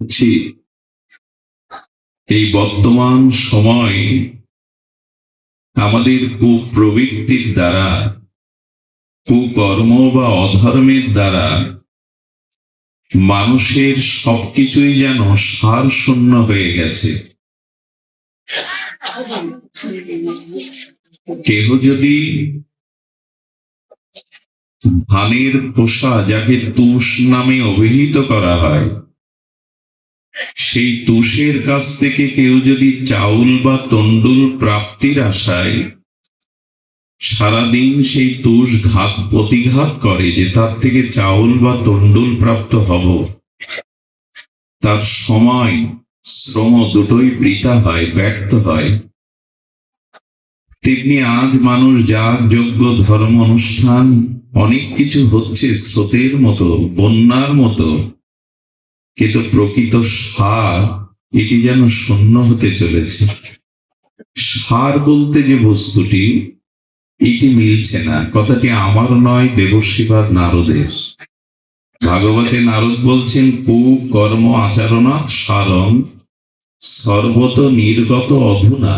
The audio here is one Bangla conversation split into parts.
বলছি এই বর্তমান সময় আমাদের কুপ্রবৃত্তির দ্বারা, কুকর্ম বা অধর্মের দ্বারা মানুষের সবকিছুই যেন সার শূন্য হয়ে গেছে। কেহ যদি ধানের খোসা যাকে তুষ নামে অভিহিত করা হয় সেই তুষের কাছ থেকে কেউ যদি চাউল বা তন্ডুল প্রাপ্তির আশায় সারাদিন সেই তুষ ঘাত প্রতিঘাত করে যে তার থেকে চাউল বা তন্ডুল প্রাপ্ত হব, তার সময় শ্রম দুটোই বৃথা হয়, ব্যর্থ হয়। তেমনি আজ মানুষ যাগ যোগ্য ধর্ম, অনুষ্ঠান, অনেক কিছু হচ্ছে স্রোতের মতো, বন্যার মতো। কিন্তু প্রকৃত সার এটি যেন শূন্য হতে চলেছে। সার বলতে যে বস্তুটি, এটি মিলছে না। কথাটি আমার নয়, দেবশিবাদ নারদের। ভাগবতে নারদ বলছেন কু কর্ম আচরণা সারম সর্বত নির্গত অধুনা।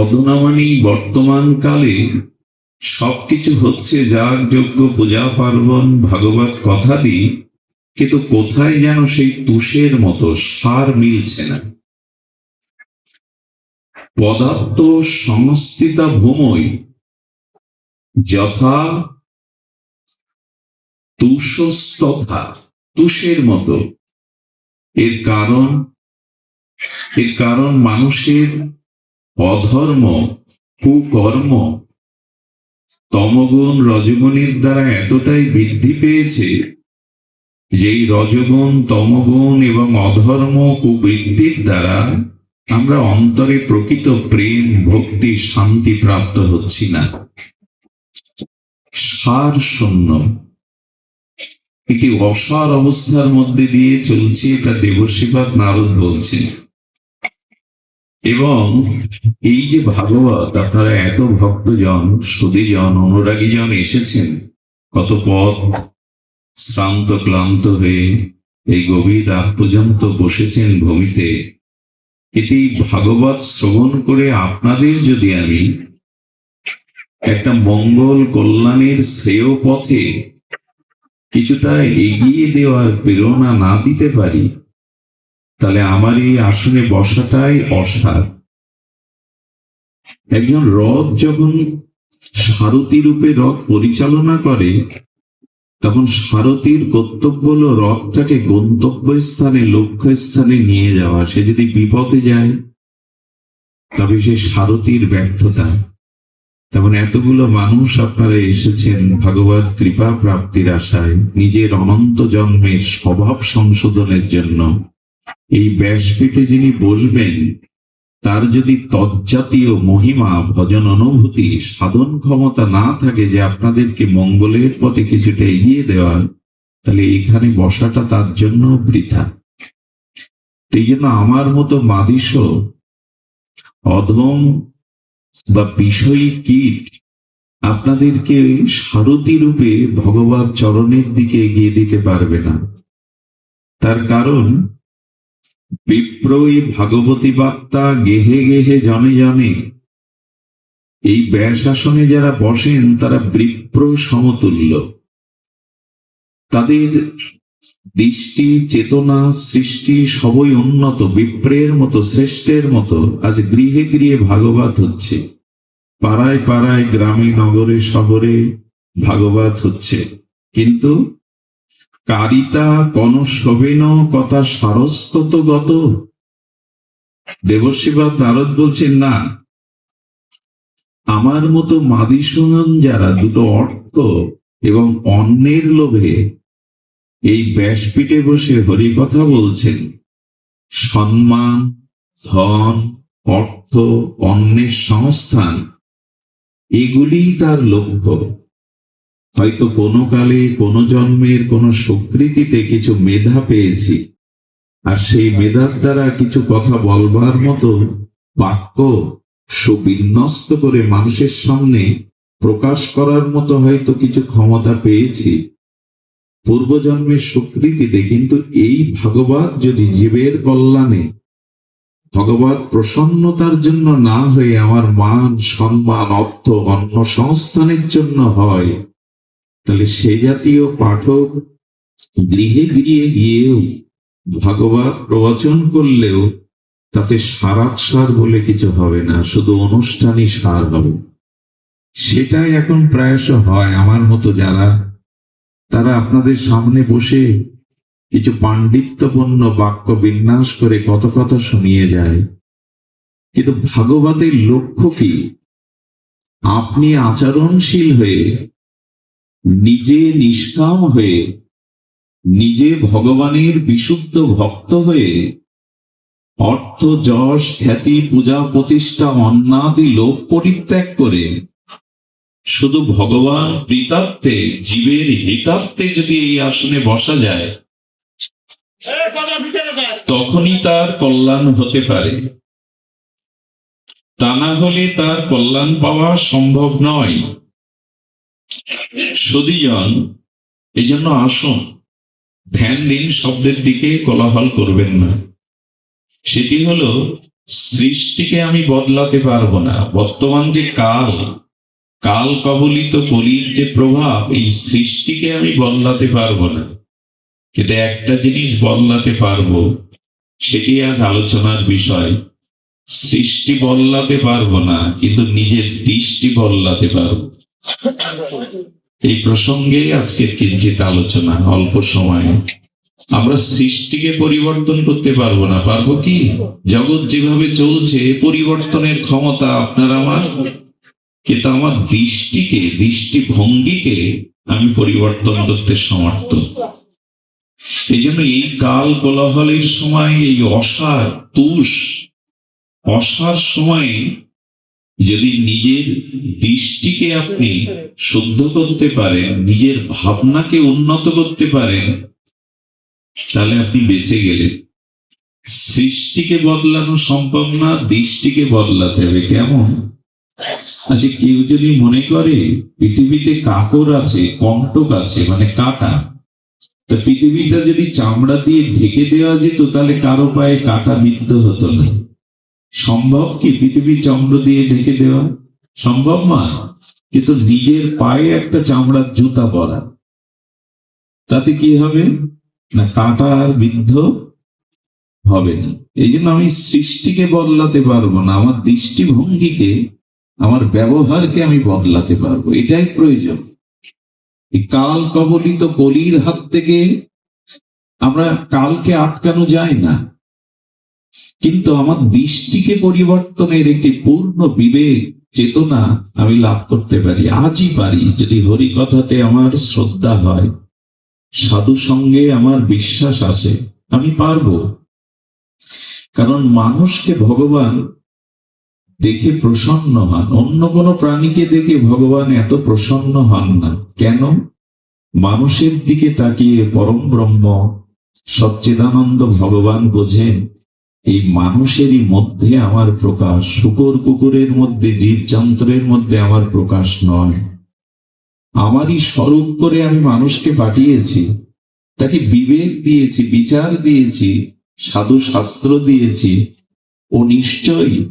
অধুনা মানেই বর্তমান কালে সবকিছু হচ্ছে যাগ যোগ্য পূজা, পার্বণ, ভাগবত কথাদি কিন্তু কোথায় যেন সেই তুষের মতো সার মিলছে না। পদার্থ সংস্থিতা ভূমই যথা তুষস্তথা, তুষের মতো। এর কারণ এর কারণ মানুষের অধর্ম, কুকর্ম। তমগুণ রজগুণের দ্বারা এতটাই বৃদ্ধি পেয়েছে যেই রজগুণ, তমগুণ এবং অধর্ম কুবৃত্তির দ্বারা আমরা অন্তরে প্রকৃত প্রেম, ভক্তি, শান্তি প্রাপ্ত হচ্ছি না। সার শূন্য। একটি অসার অবস্থার মধ্যে দিয়ে চলছে এটা দেবশিবাদ নারদ বলছেন। এবং এই যে ভাগবত, আপনারা এত ভক্তজন সুদীজন অনুরাগীজন এসেছেন, কত পথ শ্রান্ত ক্লান্ত হয়ে এই গভীর রাত পর্যন্ত বসেছেন ভূমিতে। এটি ভাগবত শ্রবণ করে আপনাদের যদি আমি একটা মঙ্গল কল্যাণের শ্রেয় পথে কিছুটা এগিয়ে দেওয়ার প্রেরণা না দিতে পারি, তাহলে আমার এই আসনে বসাটাই অসার। একজন রথ যখন সারথী রূপে রথ পরিচালনা করে তখন সারথীর কর্তব্য হলো রথটাকে গন্তব্যস্থানে, লক্ষ্যস্থানে নিয়ে যাওয়া। সে যদি বিপদে যায়, তবে সে সারথীর ব্যর্থতা। তেমন এতগুলো মানুষ আপনারা এসেছেন ভগবত কৃপা প্রাপ্তির আশায়। নিজের অনন্ত জন্মের স্বভাব সংশোধনের জন্য। এই ব্যাসপীঠে যিনি বসবেন তার যদি তজ্জাতীয় মহিমা, ভজন অনুভূতি, সাধন ক্ষমতা না থাকে যে আপনাদেরকে মঙ্গলের পথে কিছুটা এগিয়ে দেওয়া তাহলে এখানে বসাটা তার জন্য বৃথা। এই জন্য আমার মতো মাদিস অধম বা বিষয়ী কীট আপনাদেরকে সারথী রূপে ভগবান চরণের দিকে এগিয়ে দিতে পারবে না। তার কারণ বিপ্রই ভাগবতী বার্তা গেহে গেহে জনে জনে এই ব্যাসাসনে যারা বসেন, তারা বিপ্র সমতুল্য। তাদের দৃষ্টি, চেতনা, সৃষ্টি সবই উন্নত বিপ্রের মতো, শ্রেষ্ঠের মতো। আজ গৃহে গৃহে ভাগবত হচ্ছে। পাড়ায় পাড়ায়, গ্রামে, নগরে, শহরে ভাগবত হচ্ছে। কিন্তু কারিতা কন শোভেন কথা সারস্তত গত। দেবশিবাদ নারদ বলছেন, না, আমার মতো মাদি শুনুন যারা দুটো অর্থ এবং অন্যের লোভে এই ব্যাসপীঠে বসে হরি কথা বলছেন, সম্মান, ধন, অর্থ অন্যের সংস্থান, এগুলিই তার লক্ষ্য। হয়তো কোনো কালে, কোনো জন্মের কোনো স্বীকৃতিতে কিছু মেধা পেয়েছি। আর সেই মেধার দ্বারা কিছু কথা বলবার মতো বাক্য সুবিন্যস্ত করে মানুষের সামনে প্রকাশ করার মতো হয়তো কিছু ক্ষমতা পেয়েছি। পূর্বজন্মের স্বীকৃতিতে কিন্তু এই ভাগবত যদি জীবের কল্যাণে ভগবত প্রসন্নতার জন্য না হয়ে আমার মান, সম্মান, অর্থ, অন্য সংস্থানের জন্য হয় তাহলে সে জাতীয় পাঠক গৃহে গৃহে গিয়েও ভাগবত প্রবচন করলেও তাতে সারাৎসার বলে কিছু হবে না, শুধু অনুষ্ঠানই সার হবে। সেটাই এখন প্রায়শ হয় আমার মতো যারা, তারা আপনাদের সামনে বসে কিছু পাণ্ডিত্যপূর্ণ বাক্য বিন্যাস করে কত কথা শুনিয়ে যায়। কিন্তু ভাগবতের লক্ষ্য কি? আপনি আচরণশীল হয়ে নিজে নিষ্কাম হয়ে, নিজে ভগবানের বিশুদ্ধ ভক্ত হয়ে, অর্থ যশ খ্যাতি পূজা প্রতিষ্ঠা অন্নাদি লোক পরিত্যাগ করে। শুধু ভগবান প্রীতার্থে জীবের হিতার্থে যদি এই আসনে বসা যায়, তখনই তার কল্যাণ হতে পারে। তা না হলে তার কল্যাণ পাওয়া সম্ভব নয়। সুদীজন এই জন্য আসুন। ধ্যান দিন শব্দের দিকে কোলাহল করবেন না। সেটি হলো, সৃষ্টিকে আমি বদলাতে পারব না। বর্তমান যে কাল কাল কবলিত কলির যে প্রভাব, এই সৃষ্টিকে আমি বদলাতে পারব না। কিন্তু একটা জিনিস বদলাতে পারব, সেটি আজ আলোচনার বিষয়। সৃষ্টি বদলাতে পারব না, কিন্তু নিজের দৃষ্টি বদলাতে পারব। এই প্রসঙ্গে আজকের কিঞ্চিত আলোচনা অল্প সময়ে। আমরা সৃষ্টিকে পরিবর্তন করতে পারব না। পারব কি? জগৎ যেভাবে চলছে, পরিবর্তনের ক্ষমতা আপনার আমার। কিন্তু আমার দৃষ্টিকে, দৃষ্টিভঙ্গিকে আমি পরিবর্তন করতে সমর্থ। এই জন্য এই কাল কোলাহলের সময়, এই অসার, তুষ, অসার সময়ে যদি নিজের দৃষ্টিকে আপনি শুদ্ধ করতে পারেন, নিজের ভাবনাকে উন্নত করতে পারেন, তাহলে আপনি বেঁচে গেলেন। সৃষ্টিকে বদলানো সম্ভব না, দৃষ্টিকে বদলাতে হবে। কেমন? আচ্ছা কেউ যদি মনে করে পৃথিবীতে কাকর আছে কণ্টক আছে মানে কাটা, তো পৃথিবীটা যদি চামড়া দিয়ে ঢেকে দেওয়া যেত, তাহলে কারও পায়ে কাটা বিদ্ধ হতো না। সম্ভব কি পৃথিবী চামড়া দিয়ে ঢেকে দেওয়া? সম্ভব না। কিন্তু নিজের পায়ে একটা চামড়ার জুতা পরা। তাতে কি হবে? না, কাটা আর বিদ্ধ হবে না। এই জন্য আমি সৃষ্টিকে বদলাতে পারব না। আমার দৃষ্টিভঙ্গিকে, আমার ব্যবহারকে আমি বদলাতে পারব। এটাই প্রয়োজন। কাল কবলিত কলির হাত থেকে আমরা কালকে আটকানো যায় না। কিন্তু আমার দৃষ্টিকে পরিবর্তনের একটি পূর্ণ বিবেক, চেতনা আমি লাভ করতে পারি, আজই পারি। যদি হরি কথাতে আমার শ্রদ্ধা হয় সাধু সঙ্গে আমার বিশ্বাস আসে, আমি পারব। কারণ মানুষকে ভগবান দেখে প্রসন্ন হন। অন্য কোনো প্রাণীকে দেখে ভগবান এত প্রসন্ন হন না। কেন? মানুষের দিকে তাকিয়ে পরম ব্রহ্ম সচ্চিদানন্দ ভগবান বোঝেন এই মানুষেরই মধ্যে আমার প্রকাশ, শুকর কুকুরের মধ্যে জীবযন্ত্রের মধ্যে আমার প্রকাশ নয়। আমারই স্বরূপ করে আমি মানুষকে পাঠিয়েছি, তাকে বিবেক দিয়েছি, বিচার দিয়েছি, সাধু শাস্ত্র দিয়েছি। ও নিশ্চয়ই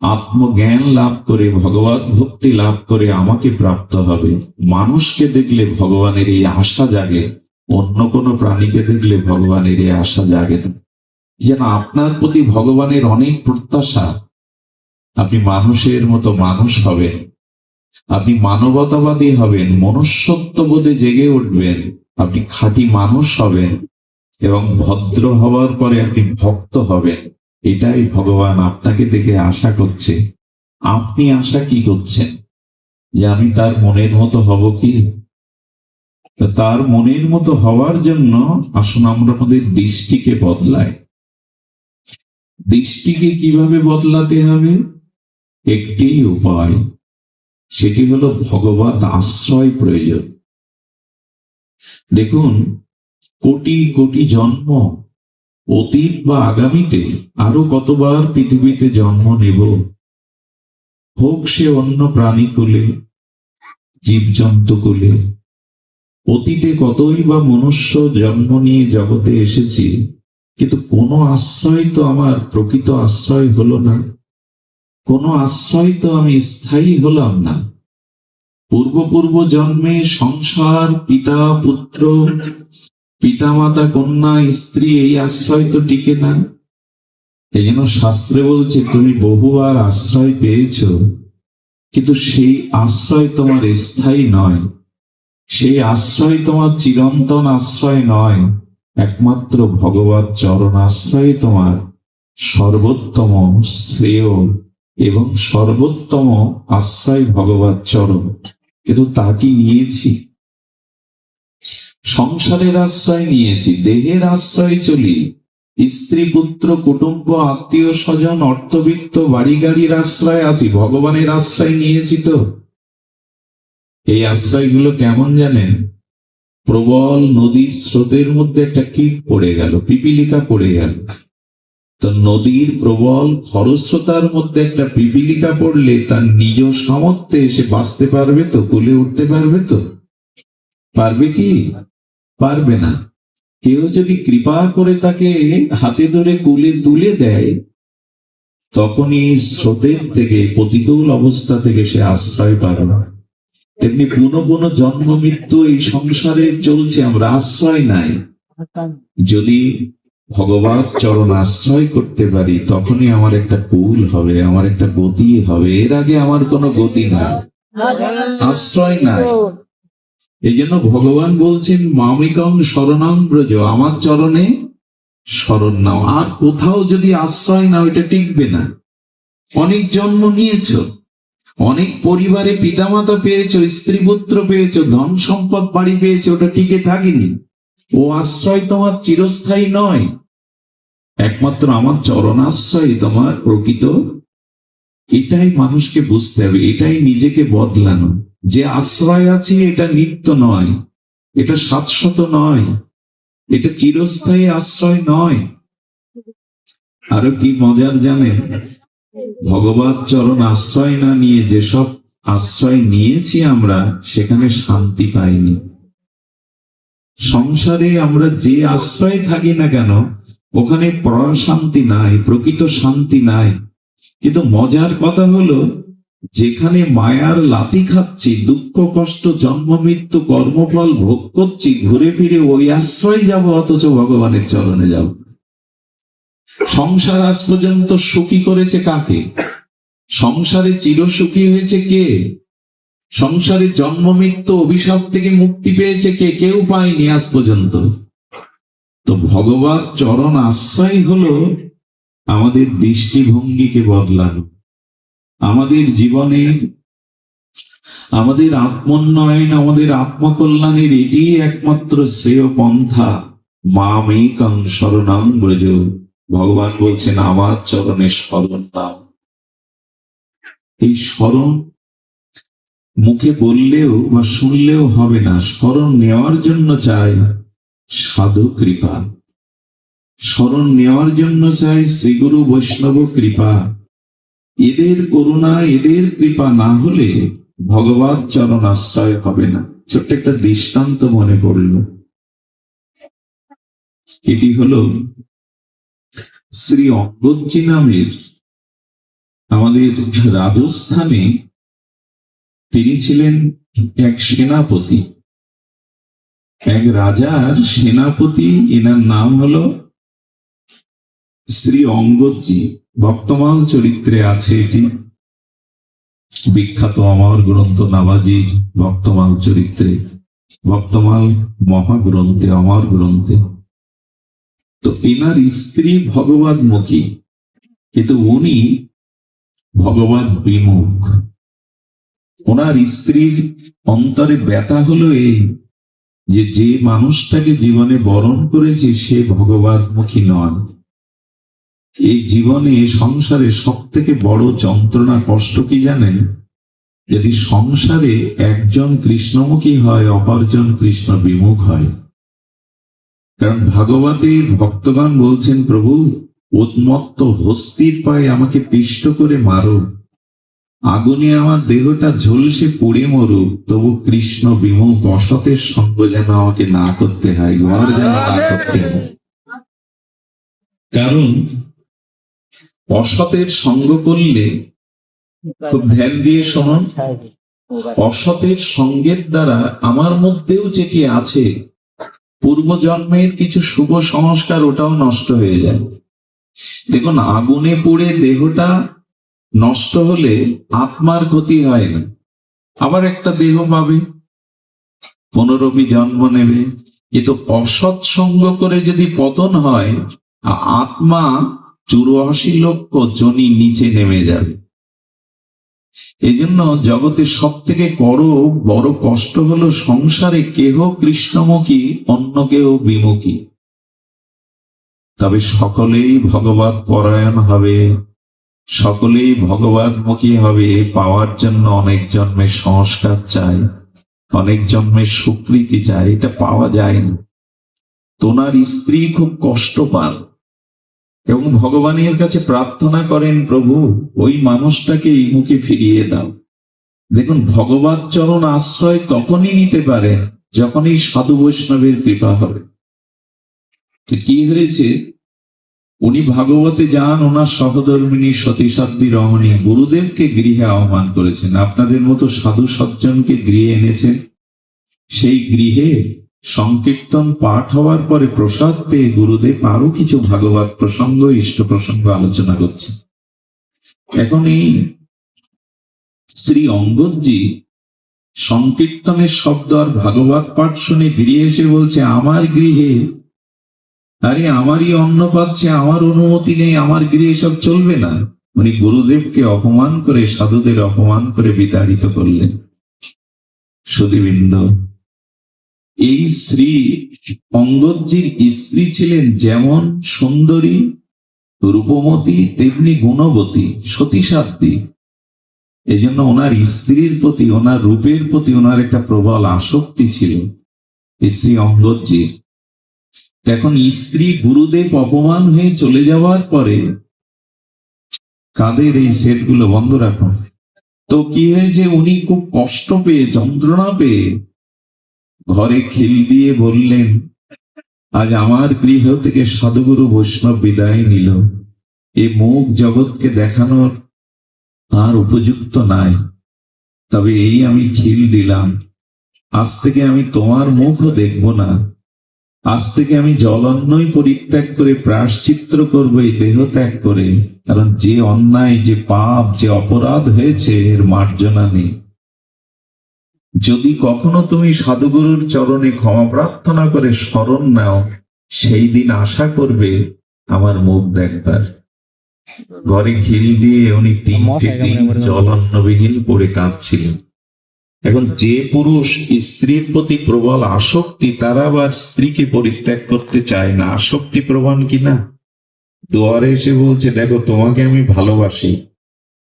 আত্মজ্ঞান লাভ করে, ভগবত ভক্তি লাভ করে আমাকে প্রাপ্ত হবে। মানুষকে দেখলে ভগবানের এই আশা জাগে, অন্য কোনো প্রাণীকে দেখলে ভগবানের এই আশা জাগে না। যেন আপনার প্রতি ভগবানের অনেক প্রত্যাশা। আপনি মানুষের মতো মানুষ হবেন। আপনি মানবতাবাদী হবেন, মনুষ্যত্ববোধে জেগে উঠবেন, আপনি খাঁটি মানুষ হবেন এবং ভদ্র হওয়ার পরে আপনি ভক্ত হবেন। এটাই ভগবান আপনাকে দেখে আশা করছে। আপনি আশা কি করছেন? যে আমি তার মনের মতো হব কি? তার মনের মতো হওয়ার জন্য আসুন আমরা আমাদের দৃষ্টিকে বদলাই। দৃষ্টিকে কীভাবে বদলাতে হবে? একটি উপায়, সেটি হলো ভগবত আশ্রয় প্রয়োজন। দেখুন, কোটি কোটি জন্ম, অতীত বা আগামীতে আরও কতবার পৃথিবীতে জন্ম নেব? হোক সে অন্য প্রাণী কুলে, জীবজন্তু কুলে। অতীতে কতই বা মনুষ্য জন্ম নিয়ে জগতে এসেছি কিন্তু কোনো আশ্রয় তো আমার প্রকৃত আশ্রয় হলো না। কোনো আশ্রয় তো আমি স্থায়ী হলাম না। পূর্ব পূর্ব জন্মে সংসার, পিতা, পুত্র পিতা মাতা কন্যা, স্ত্রী, এই আশ্রয় তো টিকে না। এই জন্য শাস্ত্রে বলছে, তুমি বহুবার আশ্রয় পেয়েছ, কিন্তু সেই আশ্রয় তোমার স্থায়ী নয়। সেই আশ্রয় তোমার চিরন্তন আশ্রয় নয়। একমাত্র ভগবত চরণ আশ্রয় তোমার, সর্বোত্তম শ্রেয় এবং সর্বোত্তম আশ্রয় ভগবত চরণ। কিন্তু তা কি নিয়েছি? সংসারের আশ্রয় নিয়েছি, দেহের আশ্রয় চলি। স্ত্রী, পুত্র, কুটুম্ব, আত্মীয়, স্বজন, অর্থবিত্ত বাড়ি গাড়ির আশ্রয় আছি, ভগবানের আশ্রয় নিয়েছি তো। এই আশ্রয়গুলো কেমন জানেন? প্রবল নদীর স্রোতের মধ্যে একটা কীট পড়ে গেল, পিপিলিকা পড়ে গেল। তো নদীর প্রবল খরস্রোতার মধ্যে একটা পিপিলিকা পড়লে তার নিজ সামর্থ্যে এসে বাঁচতে পারবে তো কুলে উঠতে পারবে তো? পারবে কি? পারবে না। কেউ যদি কৃপা করে তাকে হাতে ধরে কুলে তুলে দেয়, তখনই স্রোতের থেকে প্রতিকূল অবস্থা থেকে সে আশ্রয় পাবে। তেমনি পুনঃ পুনঃ জন্ম, মৃত্যু এই সংসারে চলছে, আমরা আশ্রয় নাই। যদি ভগবান চরণ আশ্রয় করতে পারি, তখনই আমার একটা কুল হবে, আমার একটা গতি হবে। এর আগে আমার কোনো গতি নাই। আশ্রয় নাই। এই জন্য ভগবান বলছেন মামিকং শরণাম ব্রজ, আমার চরণে শরণ নাও। আর কোথাও যদি আশ্রয় নাও, এটা টিকবে না। অনেক জন্ম নিয়েছো। অনেক পরিবারে পিতামাতা পেয়েছ স্ত্রী পুত্র পেয়েছ ধন সম্পদ বাড়ি পেয়েছ, ওটা টিকে থাকেনি। ও আশ্রয় তোমার চিরস্থায়ী নয়। একমাত্র আমার চরণাশ্রয় তোমার প্রকৃত। এটাই মানুষকে বুঝতে হবে, এটাই নিজেকে বদলানো। যে আশ্রয় আছে, এটা নিত্য নয়, এটা শাশ্বত নয়, এটা চিরস্থায়ী আশ্রয় নয়। আরও কি মজার জানেন? ভগবত চরণ আশ্রয় না নিয়ে যেসব আশ্রয় নিয়েছি আমরা, সেখানে শান্তি পাইনি। সংসারে আমরা যে আশ্রয় থাকি না কেন, ওখানে শান্তি নাই, প্রকৃত শান্তি নাই। কিন্তু মজার কথা হলো, যেখানে মায়ার লাতি খাচ্ছি, দুঃখ, কষ্ট, জন্ম, মৃত্যু, কর্মফল ভোগ করছি, ঘুরে ফিরে ওই আশ্রয় যাব, অথচ ভগবানের চরণে যাব। সংসার আজ পর্যন্ত সুখী করেছে কাকে? সংসারে চিরসুখী হয়েছে কে? সংসারে জন্ম, মৃত্যু, অভিশাপ থেকে মুক্তি পেয়েছে কে? কেউ পায়নি আজ পর্যন্ত। তো ভগবত চরণ আশ্রয় হলো আমাদের দৃষ্টিভঙ্গিকে বদলানো। আমাদের জীবনে আমাদের আত্মোন্নয়ন, আমাদের আত্মকল্যাণের এটি একমাত্র শ্রেয় পন্থা। মা মেকং শরণাং ব্রজ। ভগবান বলছেন, আমার চরণে স্মরণ নাম এই স্মরণ মুখে বললেও বা শুনলেও হবে না। স্মরণ নেওয়ার জন্য চাই সাধু কৃপা। স্মরণ নেওয়ার জন্য চাই শ্রীগুরু বৈষ্ণব কৃপা। এদের করুণা, এদের কৃপা না হলে ভগবত চরণ আশ্রয় হবে না। ছোট্ট একটা দৃষ্টান্ত মনে পড়ল। এটি হলো শ্রী অঙ্গজি নামের আমাদের রাজস্থানে তিনি ছিলেন এক সেনাপতি। এক রাজার সেনাপতি, এনার নাম হলো শ্রী অঙ্গজি বর্তমান চরিত্রে আছে এটি। বিখ্যাত আমার গ্রন্থ নাবাজির বর্তমান চরিত্রে। বর্তমান মহাগ্রন্থে আমার গ্রন্থে। তো এনার স্ত্রী ভগবান মুখী, কিন্তু উনি ভগবান বিমুখ। ওনার স্ত্রীর অন্তরে ব্যথা হলো এই যে যে মানুষটাকে জীবনে বরণ করেছে, সে ভগবানমুখী নন। এই জীবনে, সংসারে সব থেকে বড় যন্ত্রণা, কষ্ট কি জানেন? যদি সংসারে একজন কৃষ্ণমুখী হয়, অপরজন কৃষ্ণ বিমুখ হয়। কারণ ভাগবতের ভক্তগণ বলছেন প্রভু উন্মত্ত হস্তির পায়ে আমাকে পিষ্ট করে মারো। আগুনে আমার দেহটা ঝলসে পুড়ে মরুক তবু কৃষ্ণ বিমুখ অসতের সঙ্গ যেন আমাকে না করতে হয় ঘর যেন না করতে হয়। কারণ অসতের সঙ্গ করলে খুব ধ্যান দিয়ে শুনুন অসতের সঙ্গের দ্বারা আমার মধ্যেও যেটি আছে। পূর্বজন্মের কিছু শুভ সংস্কার ওটাও নষ্ট হয়ে যায়। দেখুন, আগুনে পুড়ে দেহটা নষ্ট হলে আত্মার ক্ষতি হয় না। আবার একটা দেহ পাবে, পুনরবি জন্ম নেবে। কিন্তু অসৎ সঙ্গ করে যদি পতন হয় আত্মা চুরাশি লক্ষ জনি নিচে নেমে যাবে। এই জন্য জগতে সব থেকে বড় বড় কষ্ট হলো সংসারে কেহ কৃষ্ণমুখী, অন্য কেহ বিমুখী। তবে সকলেই ভগবত পরায়ণ হবে, সকলেই ভগবতমুখী হবে, পাওয়ার জন্য অনেক জন্মের সংস্কার চাই, অনেক জন্মের স্বীকৃতি চাই, এটা পাওয়া যায় না তোনার স্ত্রী খুব কষ্ট পান। এবং ভগবানের কাছে প্রার্থনা করেন, প্রভু, ওই মানুষটাকে এই মুখে ফিরিয়ে দাও। দেখুন, ভগবত চরণ আশ্রয় তখনই নিতে পারে যখন এই সাধু বৈষ্ণবের কৃপা হবে। কি হয়েছে? উনি ভাগবতে যান, ওনার সহধর্মিনী সতীসাধ্বী রমণী গুরুদেবকে গৃহে আহ্বান করেছেন। আপনাদের মতো সাধু সজ্জনকে গৃহে এনেছেন। সেই গৃহে সংকীর্তন পাঠ হওয়ার পরে প্রসাদ পেয়ে গুরুদেব আরও কিছু ভাগবত প্রসঙ্গ, ইষ্ট প্রসঙ্গ আলোচনা করছে এখন এই শ্রী অঙ্গদজি সংকীর্তনের শব্দ আর ভাগবত পাঠ শুনে ফিরে এসে বলছে, আমার গৃহে, আরে আমারই অন্ন পাচ্ছে, আমার অনুমতি নেই, আমার গৃহে সব চলবে না। উনি গুরুদেবকে অপমান করে, সাধুদের অপমান করে বিতাড়িত করলেন। সুদীবৃন্দ এই শ্রী অঙ্গদজির স্ত্রী ছিলেন যেমন সুন্দরী, রূপমতী, তেমনি গুণবতী, সতীসাধ্বী। এই জন্য ওনার স্ত্রীর প্রতি, ওনার রূপের প্রতি ওনার একটা প্রবল আসক্তি ছিল শ্রী অঙ্গদজির। এখন স্ত্রী গুরুদেব অপমান হয়ে চলে যাওয়ার পরে কাদের এই সেটগুলো বন্ধ রাখুন? তো কি হয়েছে, উনি খুব কষ্ট পেয়ে, যন্ত্রণা পেয়ে ঘরে খিল দিয়ে বললেন, আজ আমার গৃহ থেকে সাধুগুরু বৈষ্ণব বিদায় নিল। এ মুখ জগৎকে দেখানোর আর উপযুক্ত নাই। তবে এই আমি খিল দিলাম। আজ থেকে আমি তোমার মুখও দেখব না। আজ থেকে আমি জলান্নই পরিত্যাগ করে প্রায়শ্চিত্র করব এই দেহ ত্যাগ করে। কারণ যে অন্যায়, যে পাপ, যে অপরাধ হয়েছে, এর মার্জনা নেই। যদি কখনো তুমি সাধুগুরুর চরণে ক্ষমা প্রার্থনা করে স্মরণ নাও সেই দিন আশা করবে আমার মুখ দেখবার। ঘরে খিল দিয়ে উনি তিনটে দিন। জলান্নবিহীন পড়ে কাঁদছিলেন। এখন যে পুরুষ স্ত্রীর প্রতি প্রবল আসক্তি তারা আবার স্ত্রীকে পরিত্যাগ করতে চায় না। আসক্তি প্রমাণ কিনা দুয়ারে এসে বলছে দেখো তোমাকে আমি ভালোবাসি।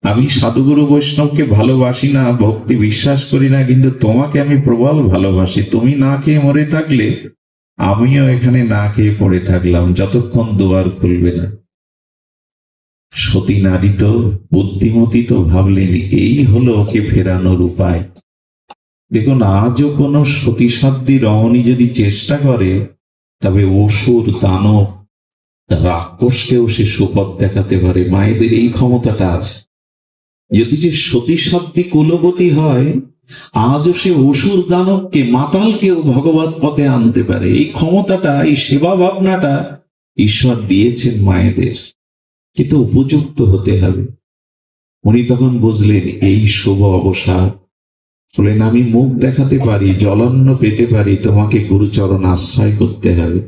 আমি সাধুগুরু বৈষ্ণবকে ভালোবাসি না, ভক্তি বিশ্বাস করি না, কিন্তু তোমাকে আমি প্রবল ভালোবাসি। তুমি না খেয়ে মরে থাকলে, আমিও এখানে না খেয়ে পড়ে থাকলাম, যতক্ষণ দুয়ার খুলবে না। সতী নারী তো, বুদ্ধিমতী তো ভাবলেন, এই হলো ওকে ফেরানোর উপায়। দেখুন, আজও কোনো সতীসাধ্যী রমণী যদি চেষ্টা করে, তবে অসুর, দানব, রাক্ষসকেও সে সুপথ দেখাতে পারে। মায়েদের এই ক্ষমতাটা আছে। যদি যে সতী সতীসাধ্যী কুলবতী হয়, আজও সে অসুর দানবকে, মাতালকেও ভগবত পথে আনতে পারে। এই ক্ষমতাটা, এই সেবা ভাবনাটা ঈশ্বর দিয়েছেন মায়েদের। কিন্তু উপযুক্ত হতে হবে। উনি তখন বুঝলেন, এই শুভ অবসাদ বলেন আমি মুখ দেখাতে পারি, জলন্ন পেতে পারি, তোমাকে গুরুচরণ আশ্রয় করতে হবে।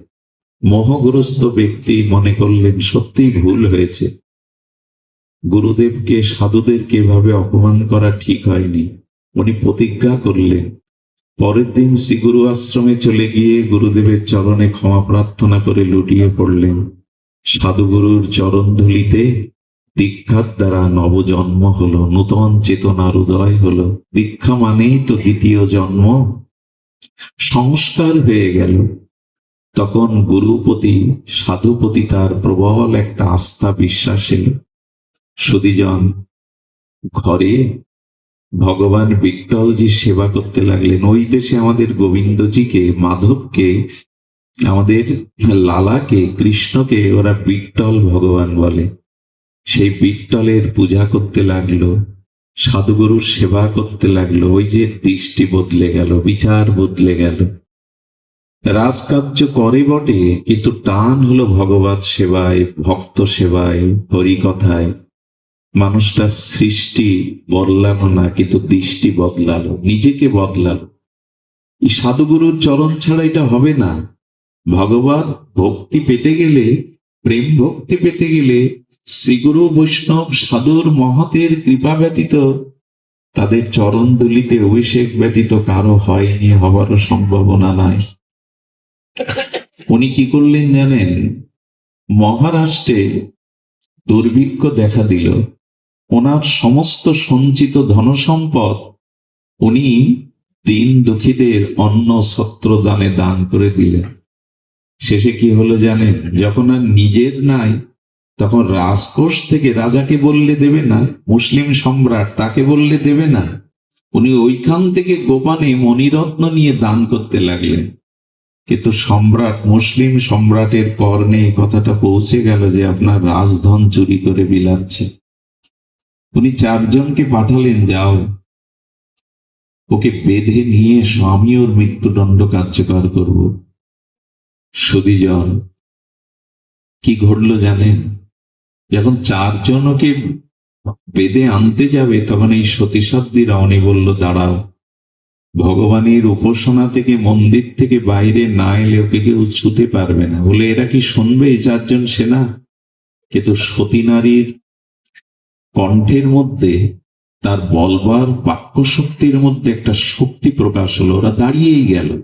মোহগ্রস্ত ব্যক্তি মনে করলেন, সত্যিই ভুল হয়েছে। গুরুদেবকে, সাধুদেরকে এভাবে অপমান করা ঠিক হয়নি। উনি প্রতিজ্ঞা করলেন। পরের দিন শ্রীগুরু আশ্রমে চলে গিয়ে গুরুদেবের চরণে ক্ষমা প্রার্থনা করে লুটিয়ে পড়লেন। সাধুগুরুর চরণ ধুলিতে দীক্ষার দ্বারা নবজন্ম হলো, নূতন চেতনার উদয় হলো। দীক্ষা মানেই তো দ্বিতীয় জন্ম। সংস্কার হয়ে গেল। তখন গুরুপতি, সাধুপতি তার প্রবল একটা আস্থা বিশ্বাস এলো সুদীজন, ঘরে ভগবান বিট্টলজি সেবা করতে লাগলেন, ওই দেশে আমাদের গোবিন্দজিকে, মাধবকে, আমাদের লালাকে, কৃষ্ণকে ওরা বিট্টল ভগবান বলে। সেই বিট্টলের পূজা করতে লাগল, সাধুগুরুর সেবা করতে লাগল, ওই যে দৃষ্টি বদলে গেল, বিচার বদলে গেল। রাজকার্য করে বটে, কিন্তু টান হলো ভগবত সেবায়, ভক্ত সেবায়, হরিকথায়। মানুষটা সৃষ্টি বদলানো না, কিন্তু দৃষ্টি বদলালো, নিজেকে বদলালো। এই সাধুগুরুর চরণ ছাড়া এটা হবে না। ভগবান ভক্তি পেতে গেলে, প্রেম ভক্তি পেতে গেলে, শ্রীগুরু, বৈষ্ণব, সাধুর মহতের কৃপা ব্যতীত, তাদের চরণ দুলিতে অভিষেক ব্যতীত কারও হয়নি হবারও সম্ভাবনা নাই। উনি কি করলেন জানেন? মহারাষ্ট্রে দুর্ভিক্ষ দেখা দিল। ওনার সমস্ত সঞ্চিত ধনসম্পদ উনি দিন দুঃখীদের অন্ন ছত্র দানে দান করে দিলেন। শেষে কি হলো জানেন? যখন আর নিজের নাই, তখন রাজকোষ থেকে রাজাকে বললে দেবে না, মুসলিম সম্রাট তাকে বললে দেবে না। উনি ওইখান থেকে গোপানে মণিরত্ন নিয়ে দান করতে লাগলেন। কিন্তু সম্রাট, মুসলিম সম্রাটের কর্ণে কথাটা পৌঁছে গেল যে আপনার রাজধন চুরি করে বিলাচ্ছে। উনি চারজনকে পাঠালেন, যাও। ওকে বেঁধে নিয়ে স্বামী ওর মৃত্যুদণ্ড কার্যকর করব। সুদীজন কি ঘটলো জানেন? যখন চারজন ওকে বেদে আনতে যাবে, তখন এই সতীসাধ্যী রমণী বলল, দাঁড়াও। ভগবানের উপাসনা থেকে মন্দির থেকে বাইরে না এলে ওকে কেউ ছুতে পারবে না। বলে, এরা কি শুনবে? এই চারজন সেনা? কিন্তু সতী নারীর কণ্ঠের মধ্যে, তার বলবার বাক্য শক্তির মধ্যে একটা শক্তি প্রকাশ হলো, ওরা দাঁড়িয়েই গেল।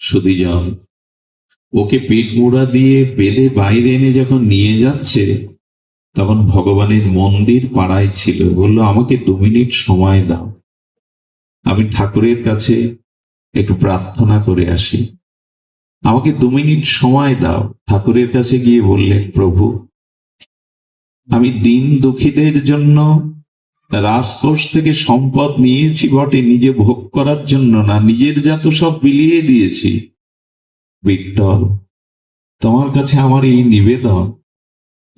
সুদীজন, ওকে পেট মোড়া দিয়ে বেঁধে বাইরে এনে যখন নিয়ে যাচ্ছে, তখন ভগবানের মন্দির পাড়ায় ছিল, বলল, আমাকে দু মিনিট সময় দাও। আমি ঠাকুরের কাছে একটু প্রার্থনা করে আসি। আমাকে দু মিনিট সময় দাও। ঠাকুরের কাছে গিয়ে বললেন, প্রভু আমি দিন দুঃখীদের জন্য রাজকোষ থেকে সম্পদ নিয়েছি বটে, নিজে ভোগ করার জন্য না, নিজের যত সব বিলিয়ে দিয়েছি। বিট্টল, তোমার কাছে আমার এই নিবেদন,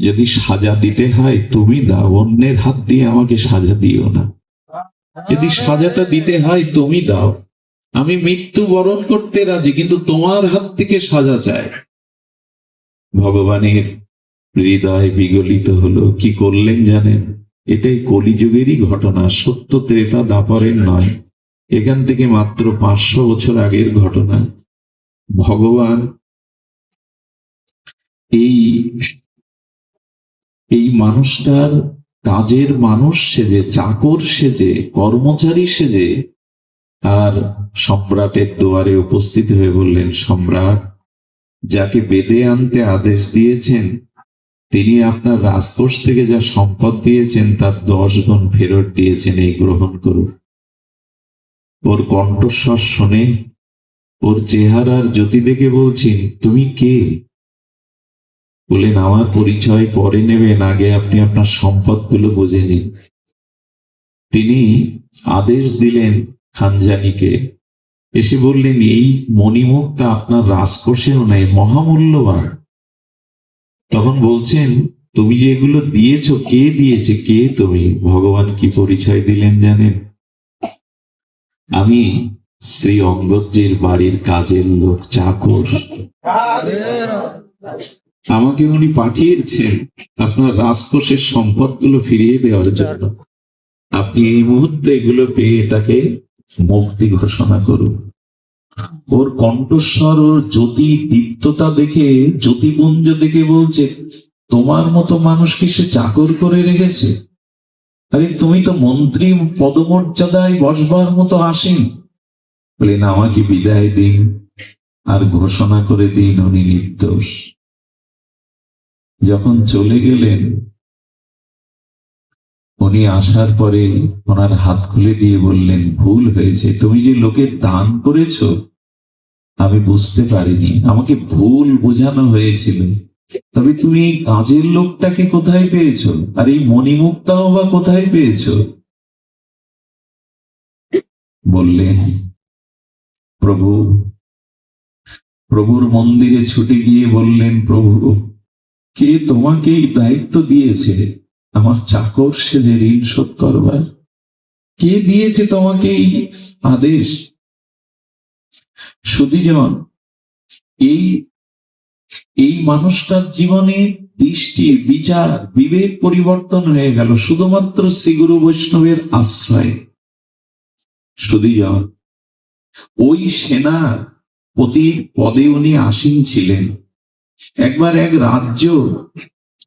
যদি সাজা দিতে হয় তুমি দাও, অন্যের হাত দিয়ে আমাকে সাজা দিও না। যদি সাজাটা দিতে হয় তুমি দাও। আমি মৃত্যু বরণ করতে রাজি, কিন্তু তোমার হাত থেকে সাজা চাই। ভগবানের হৃদয় বিগলিত হলো। কি করলেন জানেন? এটাই কলিযুগেরই ঘটনা। সত্য ত্রেতা দাপরের নয়। এখান থেকে মাত্র পাঁচশো বছর আগের ঘটনা। ভগবান এই এই মানুষটার কাজের মানুষ সেজে, চাকর সেজে, কর্মচারী সেজে, আর সম্রাটের দুয়ারে উপস্থিত হয়ে বললেন, সম্রাট, যাকে বেদে আনতে আদেশ দিয়েছেন তিনি আপনার রাজকোষ থেকে যা সম্পদ দিয়েছেন, তার দশ গুণ ফেরত দিয়েছেন, এই গ্রহণ করুন। ওর কণ্ঠস্বর শোনে, ওর চেহারার জ্যোতি দেখে বলছেন, তুমি কে? বলেন আমার পরিচয় পরে নেবেন, আগে আপনি আপনার সম্পদগুলো বুঝে নিন। তিনি আদেশ দিলেন খানজানিকে। এসে বললেন, এই মণিমুক্তা আপনার রাজকোষেও নাই মহামূল্যবান। তখন বলছেন, তুমি যে এগুলো দিয়েছ, কে দিয়েছে? কে তুমি? ভগবান কি পরিচয় দিলেন জানেন? আমি শ্রী অঙ্গজ্জের বাড়ির কাজের লোক, চাকর। আমাকে উনি পাঠিয়েছেন আপনার রাজকোষের সম্পদগুলো ফিরিয়ে দেওয়ার জন্য। আপনি এই মুহূর্তে এগুলো পেয়ে তাকে মুক্তি ঘোষণা করুন। ওর কণ্ঠস্বর, ওর জ্যোতি দীপ্ততা দেখে জ্যোতিপুঞ্জ দেখে বলছে, তোমার মতো মানুষকে সে চাকর করে রেখেছে? আরে তুমি তো মন্ত্রী, পদমর্যাদায় বসবার মতো আসেন। বলেন আমাকে বিদায় দিন, আর ঘোষণা করে দিন উনি নির্দোষ। যখন চলে গেলেন, উনি আসার পরে ওনার হাত খুলে দিয়ে বললেন, ভুল হয়েছে। তুমি যে লোকের দান করেছ আমি বুঝতে পারিনি। আমাকে ভুল বোঝানো হয়েছিল। তবে তুমি এই কাজের লোকটাকে কোথায় পেয়েছ? আর এই মণিমুক্তাও বা কোথায় পেয়েছ? বললেন প্রভু। প্রভুর মন্দিরে ছুটে গিয়ে বললেন, প্রভু, কে তোমাকে এই দায়িত্ব দিয়েছে? আমার চাকর সে যে ঋণ শোধ করবার। কে দিয়েছে তোমাকে এই আদেশ? সুদীজন এই এই মানুষটার জীবনে দৃষ্টি, বিচার, বিবেক পরিবর্তন হয়ে গেল, শুধুমাত্র শ্রীগুরু বৈষ্ণবের আশ্রয়। সুদীজন ওই সেনা প্রতি পদে উনি আসীন ছিলেন। একবার এক রাজ্য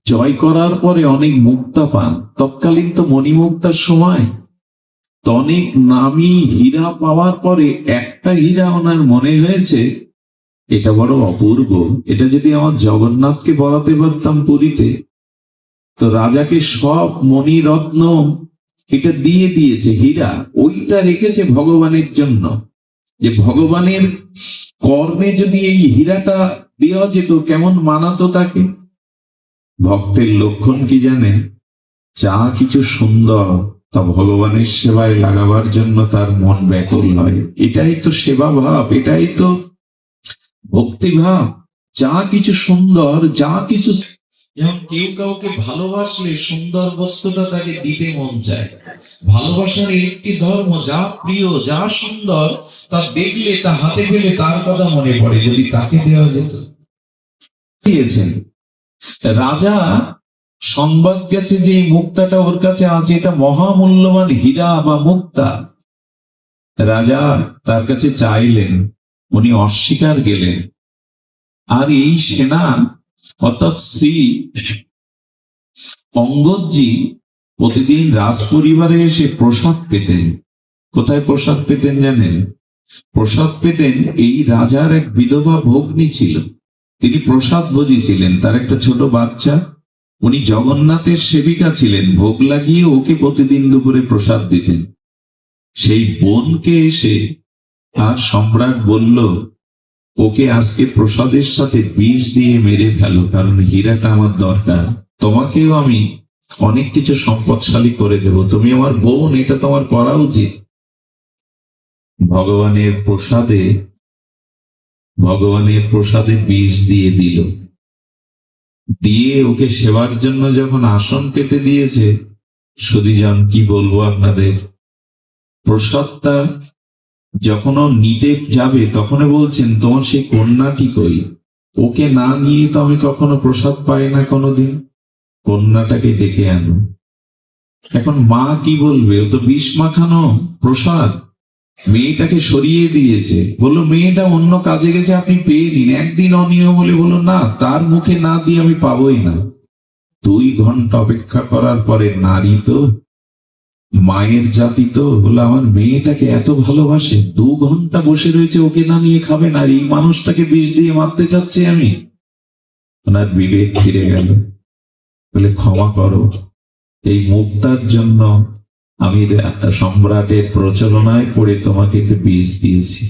জয় করার পরে অনেক মুক্তা পান। তৎকালীন তো মণিমুক্তার সময় অনেক নামি হীরা পাওয়ার পরে একটা হীরা ওনার মনে হয়েছে, এটা বড় অপূর্ব। এটা যদি আমার জগন্নাথকে বলাতে পারতাম পুরীতে, তো রাজাকে সব মণিরত্ন এটা দিয়ে দিয়েছে, হীরা। ওইটা রেখেছে ভগবানের জন্য। যে ভগবানের কর্ণে যদি এই হীরাটা দেওয়া যেত, কেমন মানাতো তাকে? ভক্তের লক্ষণ কি জানে যা কিছু সুন্দর তা ভগবানের সেবায় লাগাবার জন্য তার মন ব্যাকুল হয়। এটাই তো সেবা ভাব এটাই তো ভক্তি ভাব। যা কিছু সুন্দর যা কিছু যেমন কেউ কাউকে ভালোবাসলে সুন্দর বস্তুটা তাকে দিতে মন চায়। ভালোবাসার একটি ধর্ম যা প্রিয় যা সুন্দর তা দেখলে তা হাতে পেলে তার কথা মনে পড়ে যদি তাকে দেওয়া যেত। দিয়েছেন। রাজা সংবাদ গেছে যে মুক্তাটা ওর কাছে আছে, এটা মহামূল্যবান হীরা বা মুক্তা। রাজা তার কাছে চাইলেন, উনি অস্বীকার গেলেন। আর এই সেনা, অর্থাৎ শ্রী অঙ্গদজি প্রতিদিন রাজ পরিবারে এসে প্রসাদ পেতেন। কোথায় প্রসাদ পেতেন জানেন? প্রসাদ পেতেন এই রাজার এক বিধবা ভগ্নী ছিল। তিনি প্রসাদ ভোজী ছিলেন, তার একটা ছোট বাচ্চা। উনি জগন্নাথের সেবিকা ছিলেন, ভোগ লাগিয়ে ওকে প্রতিদিন দুপুরে প্রসাদ দিতেন। সেই বোনকে এসে তার সম্রাট বলল, ওকে আজকে প্রসাদের সাথে বিষ দিয়ে মেরে ফেলো, কারণ হীরাটা আমার দরকার। তোমাকেও আমি অনেক কিছু সম্পদশালী করে দেব। তুমি আমার বোন, এটা তোমার করা উচিত। ভগবানের প্রসাদে ভগবানের প্রসাদে বিষ দিয়ে দিল। দিয়ে ওকে সেবার জন্য যখন আসন পেতে দিয়েছে, সুদীজন কি বলব আপনাদের? প্রসাদটা যখন ও নিতে যাবে তখন বলছেন, তোমার সেই কন্যাটি কই? ওকে না নিয়ে তো আমি কখনো প্রসাদ পাই না কোনোদিন। কন্যাটাকে ডেকে আনো। এখন মা কি বলবে? ও তো বিষ মাখানো প্রসাদ। মেয়েটাকে সরিয়ে দিয়েছে। বলল, মেয়েটা অন্য কাজে গেছে, আপনি পেয়ে নিন। একদিন অনিয়ম হলে বলল, না, তার মুখে না দিয়ে আমি পাবোই না। দুই ঘণ্টা অপেক্ষা করার পরে নারী তো, মায়ের জাতি তো বলে আমার মেয়েটাকে এত ভালোবাসে, দু ঘণ্টা বসে রয়েছে, ওকে না নিয়ে খাবে না এই মানুষটাকে বিষ দিয়ে মারতে চাচ্ছি আমি? ওনার বিবেক ফিরে গেল। বলে ক্ষমা করো। এই মুক্তার জন্য আমি সম্রাটের প্রচারণায় পড়ে তোমাকে একটু বীজ দিয়েছি।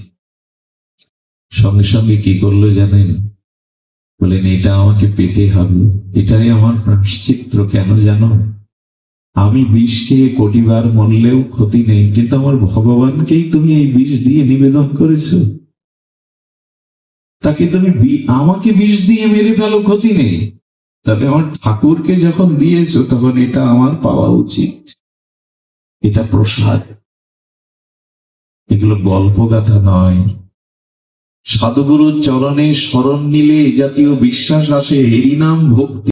সঙ্গে সঙ্গে কি করল জানেন? বলেন, এটা আমাকে পেতে হবে। এটাই আমার প্রাশ্চিত্র কেন জানো? আমি বিষ খেয়ে কোটিবার মরলেও ক্ষতি নেই, কিন্তু আমার ভগবানকেই তুমি এই বিষ দিয়ে নিবেদন করেছ। তাকে তুমি আমাকে বিষ দিয়ে মেরে ফেলো, ক্ষতি নেই। তবে আমার ঠাকুরকে যখন দিয়েছ, তখন এটা আমার পাওয়া উচিত। এটা প্রসাদ। এগুলো গল্প গাথা নয়। সাধুগুরুর চরণে স্মরণ নিলে জাতীয় বিশ্বাস আসে, এরই নাম ভক্তি।